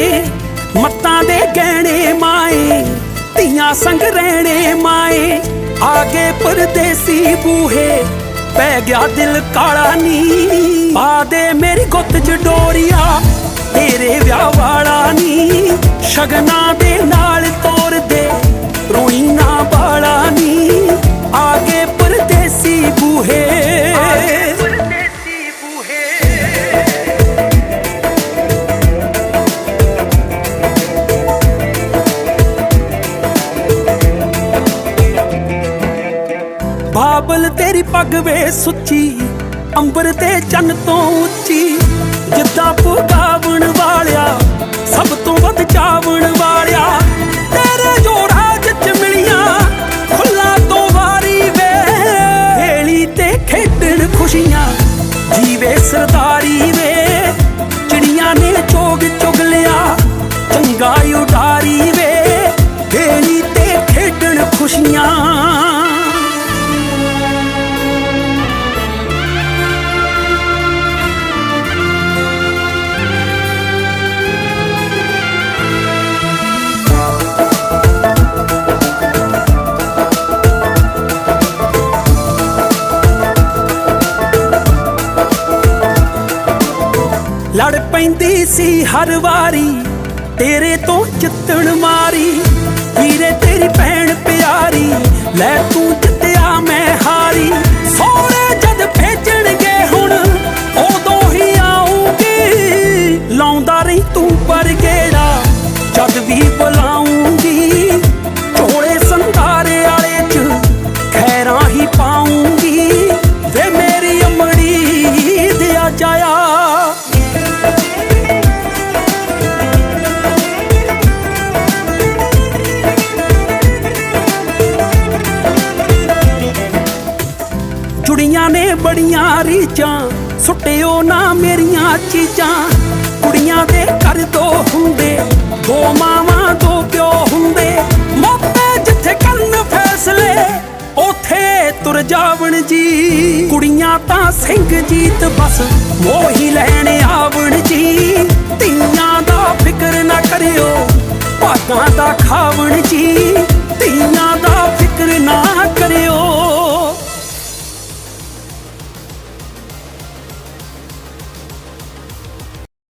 ਮਾਏ ਮੱਤਾਂ ਦੇ ਗਹਿਣੇ ਮਾਏ, ਧੀਆਂ ਸੰਗ ਰਹਿਣੇ ਮਾਏ। ਆਗੇ ਪਰਦੇਸੀ ਬੂਹੇ, ਪੈ ਗਿਆ ਦਿਲ ਕਾਲਾ ਨੀ ਪਾ ਦੇ ਮੇਰੀ ਗੁੱਤ ਚ ਡੋਰੀਆ, ਤੇਰੇ ਵਿਆਹ ਵਾਲਾ ਨੀ ਸ਼ਗਨਾ ਦੇ ਬਾਬਲ ਤੇਰੀ ਪੱਗ ਵੇ ਸੁੱਚੀ, ਅੰਬਰ ਤੇ ਚੰਨ ਤੋਂ ਉੱਚੀ। ਜਿੱਦਾਂ ਪੁਗਾਵਣ ਵਾਲਿਆ, ਸਭ ਤੋਂ ਵੱਧ ਚਾਵਣ ਵਾਲਿਆ। ਤੇਰੇ ਜੋ ਰਾਜ ਮਿਲੀਆਂ ਖੁੱਲਾ ਤੋਂ ਵਾਰੀ ਵੇ। ਵੇਲੀ ਤੇ ਖੇਡਣ ਖੁਸ਼ੀਆਂ, ਜੀਵੇ ਸਰਦਾਰੀ ਵੇ। ਚਿੜੀਆਂ ਨੇ ਚੋਗ ਚੁਗ ਲਿਆ, ਚੰਗਾ ਉਡਾਰੀ ਵੇ। ਵੇਲੀ ਤੇ ਖੇਡਣ ਖੁਸ਼ੀਆਂ। ਲੜ ਪੈਂਦੀ ਸੀ ਹਰ ਵਾਰੀ। ਤੇਰੇ ਤੋਂ ਚਿੱਤਣ ਮਾਰੀ। ਵੀਰੇ, ਤੇਰੀ ਭੈਣ ਪਿਆਰੀ, ਲੈ ਤੂੰ ਜਿੱਤਿਆ ਮੈਂ ਹਾਰੀ। ਸੋਹਰੇ ਜਦ ਭੇਜਣਗੇ ਹੁਣ, ਉਦੋਂ ਹੀ ਆਉਂਗੀ ਲਾਉਂਦਾ ਰਹੀ ਤੂੰ ਪਰ ਗੇੜਾ ਜਦ ਵੀ ਬੁਲਾਉਂਗੀ ਝੋਲੇ ਸੰਧਾਰੇ ਵਾਲੇ ਚ ਖੈਰਾਂ ਹੀ ਪਾਉਂਗੀ ਵੇ ਮੇਰੀ ਅਮੜੀ, ਦਿਆ ਜਾਇਆ। ਜੁੜੀਆਂ ਨੇ ਬੜੀਆਂ ਰੀਚਾਂ ਸੁੱਟਿਓ ਨਾ ਮੇਰੀਆਂ ਚੀਜ਼ਾਂ। ਕੁੜੀਆਂ ਦੇ ਘਰ ਦੋ ਹੁੰਦੇ, ਦੋ ਮਾਵਾਂ, ਦੋ ਪਿਓ ਹੁੰਦੇ। ਮੋਤੇ ਜਿੱਥੇ ਕਰਨ ਫੈਸਲੇ, ਉਥੇ ਤੁਰ ਜਾਵਣ ਜੀ। ਕੁੜੀਆਂ ਤਾਂ ਸਿੰਘ ਜੀਤ ਬਸ, ਮੋਹੀ ਲੈਣ ਆਵਣ ਜੀ। ਧੀਆਂ ਦਾ ਫਿਕਰ ਨਾ ਕਰਿਓ, ਭਾਗਾਂ ਦਾ ਖਾਵਣ ਜੀ।